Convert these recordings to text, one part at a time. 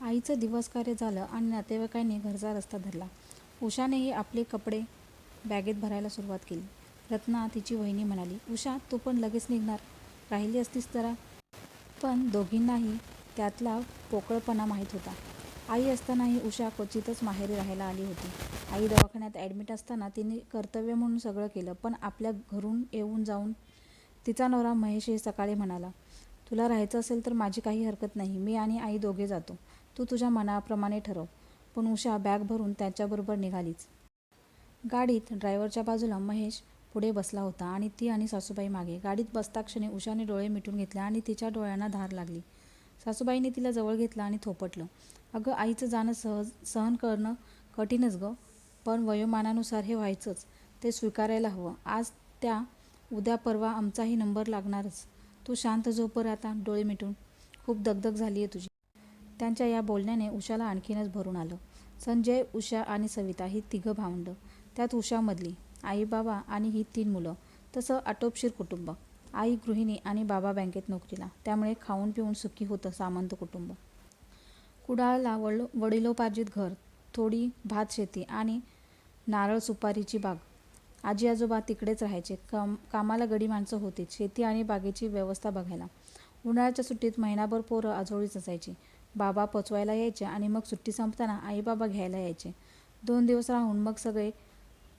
आईचं दिवसकार्य झालं आणि नातेवाईकांनी घरचा रस्ता धरला. उषानेही आपले कपडे बॅगेत भरायला सुरुवात केली. रत्ना तिची वहिनी म्हणाली, उषा तू पण लगेच निघणार? राहिली असतीस जरा. पण दोघींनाही त्यातला पोकळपणा माहीत होता. आई असतानाही उषा क्वचितच माहेरी राहायला आली होती. आई दवाखान्यात ॲडमिट असताना तिने कर्तव्य म्हणून सगळं केलं. पण आपल्या घरून येऊन जाऊन तिचा नवरा महेश सकाळी म्हणाला, तुला राहायचं असेल तर माझी काही हरकत नाही. मी आणि आई दोघे जातो. तू तुझ्या मनाप्रमाणे ठरव. पण उषा बॅग भरून त्याच्याबरोबर निघालीच. गाडीत ड्रायव्हरच्या बाजूला महेश पुढे बसला होता आणि ती आणि सासूबाई मागे. गाडीत बसताक्षणी उषाने डोळे मिटून घेतले आणि तिच्या डोळ्यांना धार लागली. सासूबाईने तिला जवळ घेतलं आणि थोपटलं. अगं आईचं जाणं सहज सहन करणं कठीणच गं. पण वयोमानानुसार हे व्हायचंच. ते स्वीकारायला हवं. आज त्या उद्या परवा आमचाही नंबर लागणारच. तू शांत झोपर आता डोळे मिटून. खूप दगदग झाली आहे तुझी. त्यांच्या या बोलण्याने उषाला आणखीनच भरून आलं. संजय, उषा आणि सविता ही तिघं भावंडं. त्यात उषा मधली. आई बाबा आणि ही तीन मुलं. तसं आटोपशीर कुटुंब. आई गृहिणी आणि बाबा बँकेत नोकरीला. त्यामुळे खाऊन पिऊन सुखी होतं सामंत कुटुंब. कुडाळला वडलो वडिलोपार्जित घर, थोडी भातशेती आणि नारळ सुपारीची बाग. आजी आजोबा तिकडेच राहायचे. काम कामाला गडी माणसं होतीच शेती आणि बागेची व्यवस्था बघायला. उन्हाळ्याच्या सुट्टीत महिनाभर पोरं आजोळीच असायची. बाबा पोचवायला यायचे आणि मग सुट्टी संपताना आई बाबा घ्यायला यायचे. दोन दिवस राहून मग सगळे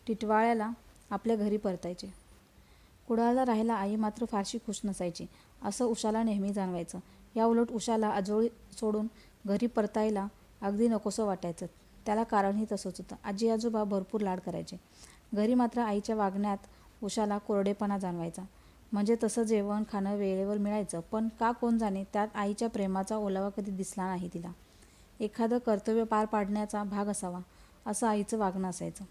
टिटवाळ्याला आपल्या घरी परतायचे. कुडाळला राहायला आई मात्र फारशी खूश नसायची असं उषाला नेहमी जाणवायचं. या उलट उषाला आजोळी सोडून घरी परतायला अगदी नकोसं वाटायचं. त्याला कारणही तसंच होतं. आजी आजोबा भरपूर लाड करायचे. घरी मात्र आईच्या वागण्यात उषाला कोरडेपणा जाणवायचा. म्हणजे तसं जेवण खाणं वेळेवर मिळायचं. पण का कोण जाणे त्यात आईच्या प्रेमाचा ओलावा कधी दिसला नाही तिला. एखादं कर्तव्य पार पाडण्याचा भाग असावा, असं आईचं वागणं असायचं.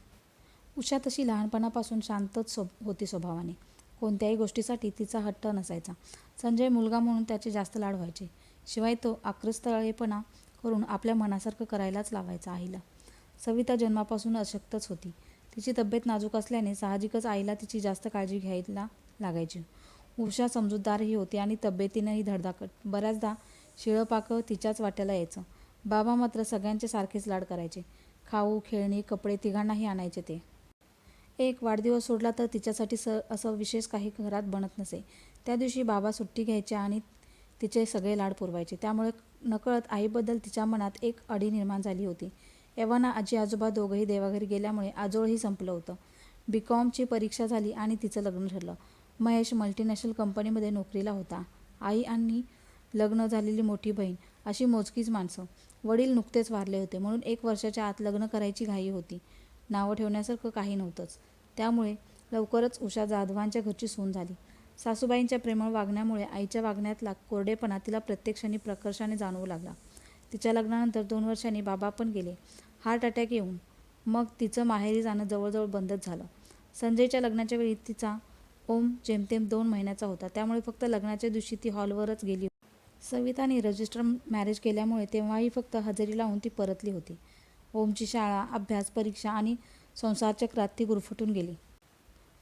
उषा तशी लहानपणापासून शांतच होती स्वभावाने. कोणत्याही गोष्टीसाठी तिचा हट्ट नसायचा. संजय मुलगा म्हणून त्याचे जास्त लाड व्हायचे. शिवाय तो आक्रस्तळेपणा करून आपल्या मनासारखं करायलाच लावायचा आईला. सविता जन्मापासून अशक्तच होती. तिची तब्येत नाजूक असल्याने साहजिकच आईला तिची जास्त काळजी घ्यायला लागायची. उषा समजूतदारही होती आणि तब्येतीनंही धडधाकट. बऱ्याचदा शिळपाकं तिच्याच वाट्याला यायचं. बाबा मात्र सगळ्यांचे सारखेच लाड करायचे. खाऊ, खेळणी, कपडे तिघांनाही आणायचे ते. एक वाढदिवस सोडला तर तिच्यासाठी स असं विशेष काही घरात बनत नसे. त्या दिवशी बाबा सुट्टी घ्यायचे आणि तिचे सगळे लाड पुरवायचे. त्यामुळे नकळत आईबद्दल तिच्या मनात एक अडी निर्माण झाली होती. एव्हाना आजी आजोबा दोघंही देवाघरी गेल्यामुळे आजोळही संपलं होतं. बी. कॉमची परीक्षा झाली आणि तिचं लग्न ठरलं. महेश मल्टीनॅशनल कंपनीमध्ये नोकरीला होता. आई आणि लग्न झालेली मोठी बहीण अशी मोजकीच माणसं. वडील नुकतेच वारले होते म्हणून एक वर्षाच्या आत लग्न करायची घाई होती. नावं ठेवण्यासारखं काही नव्हतंच. त्यामुळे लवकरच उषा जाधवांच्या घरची सून झाली. सासूबाईंच्या प्रेमळ वागण्यामुळे आईच्या वागण्यातला कोरडेपणा तिला प्रत्यक्षाने प्रकर्षाने जाणवू लागला. तिच्या लग्नानंतर दोन वर्षांनी बाबा पण गेले हार्ट अटॅक येऊन. मग तिचं माहेरी जाणं जवळजवळ बंदच झालं. संजयच्या लग्नाच्या वेळी तिचा ओम जेमतेम दोन महिन्याचा होता. त्यामुळे फक्त लग्नाच्या दिवशी ती हॉलवरच गेली सविताने रजिस्टर मॅरेज केल्यामुळे तेव्हाही फक्त हजेरी लावून ती परतली होती. ओमची शाळा, अभ्यास, परीक्षा आणि संसारचक्रात ती गुरफटून गेली.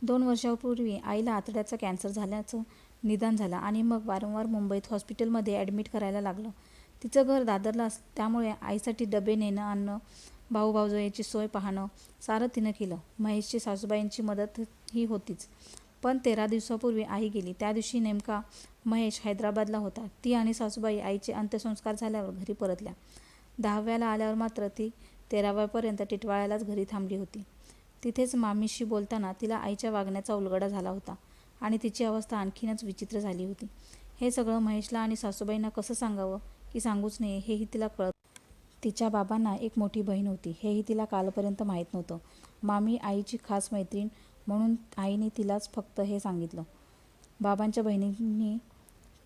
दोन वर्षापूर्वी आईला आतड्याचा कॅन्सर झाल्याचं निदान झालं आणि मग वारंवार मुंबईत हॉस्पिटलमध्ये ॲडमिट करायला लागलं. तिचं घर दादरला त्यामुळे आईसाठी डबे नेणं आणणं, भाऊ भावजयींची सोय पाहणं सारं तिनं केलं. महेशची सासूबाईंची मदत ही होतीच. पण तेरा दिवसापूर्वी आई गेली त्या दिवशी नेमका महेश हैदराबादला होता. ती आणि सासूबाई आईचे अंत्यसंस्कार झाल्यावर घरी परतल्या. दहाव्याला आल्यावर मात्र ती तेराव्यापर्यंत टिटवाळ्यालाच घरी थांबली होती. तिथेच मामीशी बोलताना तिला आईच्या वागण्याचा उलगडा झाला होता आणि तिची अवस्था आणखीनच विचित्र झाली होती. हे सगळं महेशला आणि सासूबाईंना कसं सांगावं की सांगूच नये हेही तिला कळत तिच्या बाबांना एक मोठी बहीण होती हेही तिला कालपर्यंत माहीत नव्हतं. मामी आईची खास मैत्रीण म्हणून आईने तिलाच फक्त हे सांगितलं. बाबांच्या बहिणींनी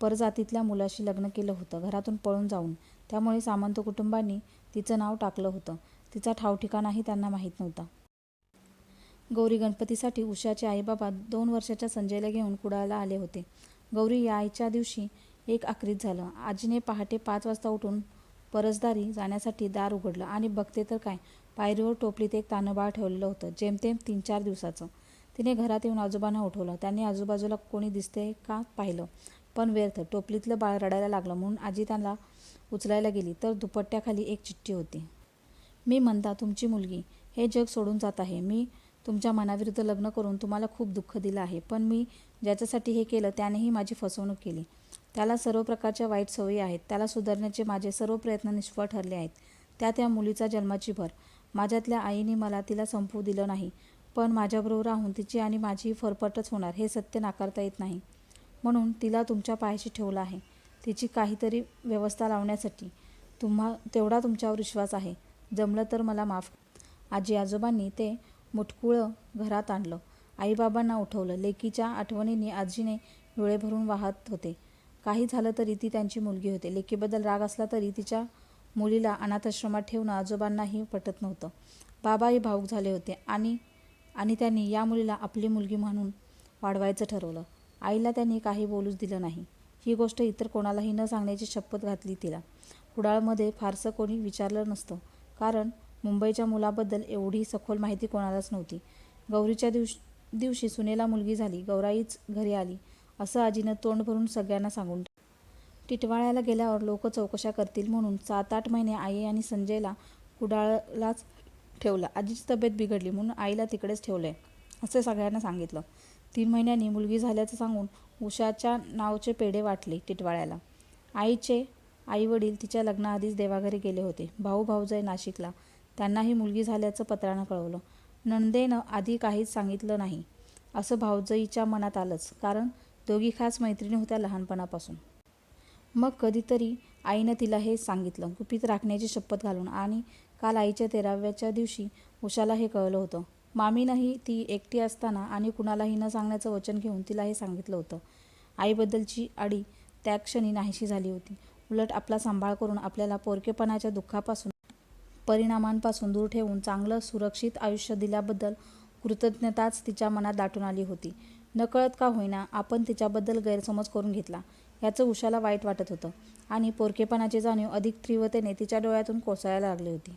परजातीतल्या मुलाशी लग्न केलं होतं घरातून पळून जाऊन. त्यामुळे सामंत कुटुंबांनी तिचं नाव टाकलं होतं. तिचा ठावठिकाणाही त्यांना माहीत नव्हता. गौरी गणपतीसाठी उषाचे आईबाबा दोन वर्षाच्या संजयला घेऊन कुडाळला आले होते. गौरी यायच्या दिवशी एक आखरीत झालं. आजीने पहाटे पाच वाजता उठून परसदारी जाण्यासाठी दार उघडलं आणि बघते तर काय पायरीवर टोपलीत एक तानबाळ ठेवलेलं होतं जेमतेम तीन चार दिवसाचं. तिने घरात येऊन आजोबांना उठवलं. त्यांनी आजूबाजूला कोणी दिसते का पाहिलं. पण व्यर्थ. टोपलीतलं बाळ रडायला लागलं म्हणून आजी त्यांना उचलायला गेली. तर दुपट्ट्याखाली एक चिठ्ठी होती. मी म्हणता तुमची मुलगी हे जग सोडून जात आहे. मी तुमच्या मनाविरुद्ध लग्न करून तुम्हाला खूप दुःख दिलं आहे. पण मी ज्याच्यासाठी हे केलं त्यानेही माझी फसवणूक केली. त्याला सर्व प्रकारच्या वाईट सवयी आहेत. त्याला सुधारण्याचे माझे सर्व प्रयत्न निष्फळ ठरले आहेत. त्या त्या मुलीचा जन्माची भर. माझ्यातल्या आईने मला तिला संपवू दिलं नाही. पण माझ्याबरोबर राहून तिची आणि माझी फरफटच होणार हे सत्य नाकारता येत नाही. म्हणून तिला तुमच्या पायाशी ठेवलं आहे. तिची काहीतरी व्यवस्था लावण्यासाठी तुम्हा तेवढा तुमच्यावर विश्वास आहे. जमलं तर मला माफ आजी आजोबांनी ते मुटकुळं घरात आणलं. आईबाबांना उठवलं. लेकीच्या आठवणीने आजीने डोळे भरून वाहत होते. काही झालं तरी ती त्यांची मुलगी होते. लेकीबद्दल राग असला तरी तिच्या मुलीला अनाथाश्रमात ठेवणं आजोबांनाही पटत नव्हतं. बाबाही भाऊक झाले होते आणि आणि त्यांनी या मुलीला आपली मुलगी म्हणून वाढवायचं ठरवलं. आईला त्यांनी काही बोलूच दिलं नाही. ही गोष्ट इतर कोणालाही न सांगण्याची शपथ घातली तिला. कुडाळमध्ये फारसं कोणी विचारलं नसतं. कारण मुंबईच्या मुलाबद्दल एवढी सखोल माहिती कोणालाच नव्हती. गौरीच्या दिवशी दिवशी सुनेला मुलगी झाली. गौराईच घरी आली. असं आजीनं तोंड भरून सगळ्यांना सांगून टिटवाळ्याला गेल्यावर लोक चौकशा करतील म्हणून सात आठ महिने आई आणि संजयला कुडाळलाच ठेवलं. आजीची तब्येत बिघडली म्हणून आईला तिकडेच ठेवलं आहे असं सगळ्यांना सांगितलं. तीन महिन्यांनी मुलगी झाल्याचं सांगून उषाच्या नावचे पेढे वाटले टिटवाळ्याला. आईचे आईवडील तिच्या लग्नाआधीच देवाघरी गेले होते. भाऊ भाऊजय नाशिकला. त्यांनाही मुलगी झाल्याचं पत्रानं कळवलं. नंदेनं आधी काहीच सांगितलं नाही. असं भाऊजईच्या मनात आलंच कारण दोघी खास मैत्रिणी होत्या लहानपणापासून. मग कधीतरी आईनं तिला हे सांगितलं. गुपित राखण्याची शपथ घालून आणि काल आईच्या तेराव्याच्या दिवशी उषाला हे कळलं होतं. मामीनंही ती एकटी असताना आणि कुणालाही न सांगण्याचं वचन घेऊन तिला हे सांगितलं होतं. आईबद्दलची आडी त्या क्षणी नाहीशी झाली होती. उलट आपला सांभाळ करून आपल्याला पोरकेपणाच्या दुःखापासून परिणामांपासून दूर ठेवून चांगलं सुरक्षित आयुष्य दिल्याबद्दल कृतज्ञताच तिच्या मनात दाटून आली होती. नकळत का होईना आपण तिच्याबद्दल गैरसमज करून घेतला याचं उषाला वाईट वाटत होतं आणि पोरकेपणाची जाणीव अधिक तीव्रतेने तिच्या डोळ्यातून कोसळायला लागली होती.